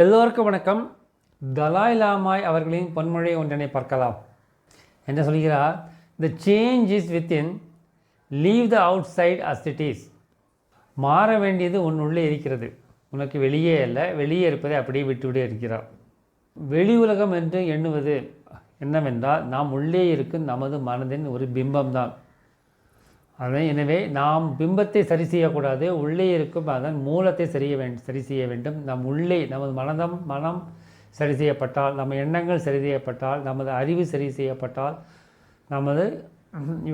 எல்லோருக்கும் வணக்கம். தலாய் லாமாய் அவர்களின் பொன்மொழி ஒன்றினை பார்க்கலாம். என்ன சொல்கிறார் the change is within leave the outside as it is மாற வேண்டியது உன் உள்ளே இருக்கிறது. உனக்கு வெளியே இல்லை வெளியே இருப்பதை அப்படியே விட்டுவிட இருக்கிறார் வெளி உலகம் என்று எண்ணுவது என்னவென்றால் நாம் உள்ளே இருக்கும் நமது மனதின் ஒரு பிம்பம்தான். அதனால் எனவே நாம் பிம்பத்தை சரி செய்யக்கூடாது. உள்ளே இருக்கும் அதன் மூலத்தை சரிய வேண்டும் சரி செய்ய வேண்டும். நம் உள்ளே நமது மனதம் மனம் சரி செய்யப்பட்டால் நம்ம எண்ணங்கள் சரி செய்யப்பட்டால் நமது அறிவு சரி செய்யப்பட்டால் நமது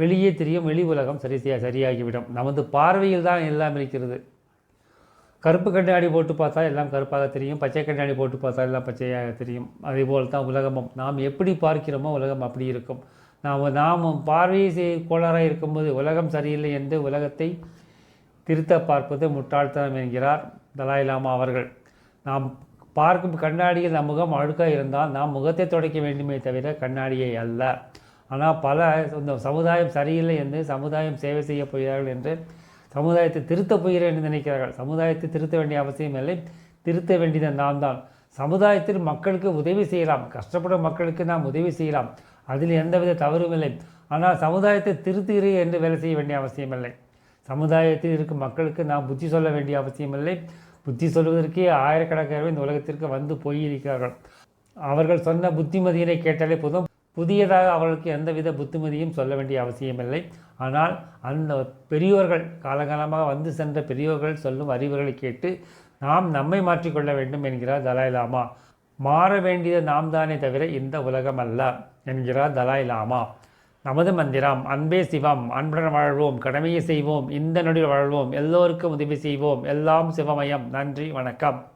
வெளியே தெரியும் வெளி உலகம் சரி செய்ய சரியாகிவிடும். நமது பார்வையில் தான் எல்லாம் இருக்கிறது. கருப்பு கண்ணாடி போட்டு பார்த்தா எல்லாம் கருப்பாக தெரியும். பச்சை கண்ணாடி போட்டு பார்த்தா எல்லாம் பச்சையாக தெரியும். அதே போல் தான் உலகமும். நாம் எப்படி பார்க்கிறோமோ உலகம் அப்படி இருக்கும். நாம் நாம் பார்வையை செய் கோளாறாக இருக்கும்போது உலகம் சரியில்லை என்று உலகத்தை திருத்த பார்ப்பது முட்டாள்தனம் என்கிறார் தலாய் லாமா அவர்கள். நாம் பார்க்கும் கண்ணாடியில் நம் முகம் அழுக்காக இருந்தால் நாம் முகத்தை துடைக்க வேண்டுமே தவிர கண்ணாடியை அல்ல. ஆனால் பல இந்த சமுதாயம் சரியில்லை என்று சமுதாயம் சேவை செய்ய போகிறார்கள் என்று சமுதாயத்தை திருத்தப் போகிறேன் என்று நினைக்கிறார்கள். சமுதாயத்தை திருத்த வேண்டிய அவசியம் இல்லை. திருத்த வேண்டியது நாம் தான். சமுதாயத்தில் மக்களுக்கு உதவி செய்யலாம். கஷ்டப்படும் மக்களுக்கு நாம் உதவி செய்யலாம். அதில் எந்தவித தவறும் இல்லை. ஆனால் சமுதாயத்தை திருத்துகிறேன் என்று வேலை செய்ய வேண்டிய அவசியமில்லை. சமுதாயத்தில் இருக்கும் மக்களுக்கு நாம் புத்தி சொல்ல வேண்டிய அவசியமில்லை. புத்தி சொல்வதற்கே ஆயிரக்கணக்கானவை இந்த உலகத்திற்கு வந்து போயிருக்கிறார்கள். அவர்கள் சொன்ன புத்திமதியினை கேட்டாலே போதும். புதியதாக அவர்களுக்கு எந்தவித புத்திமதியும் சொல்ல வேண்டிய அவசியமில்லை. ஆனால் அந்த பெரியோர்கள் காலகாலமாக வந்து சென்ற பெரியோர்கள் சொல்லும் அறிவுகளை கேட்டு நாம் நம்மை மாற்றிக்கொள்ள வேண்டும் என்கிறார் தலாய் லாமா. மாற வேண்டியது நாம் தானே தவிர இந்த உலகம் அல்ல என்கிறார் தலாய் லாமா. நமது மந்திரம் அன்பே சிவம் அன்புடன் வாழ்வோம் கடமையை செய்வோம் இந்த நொடியில் வாழ்வோம் எல்லோருக்கும் உதவி செய்வோம் எல்லாம் சிவமயம். நன்றி வணக்கம்.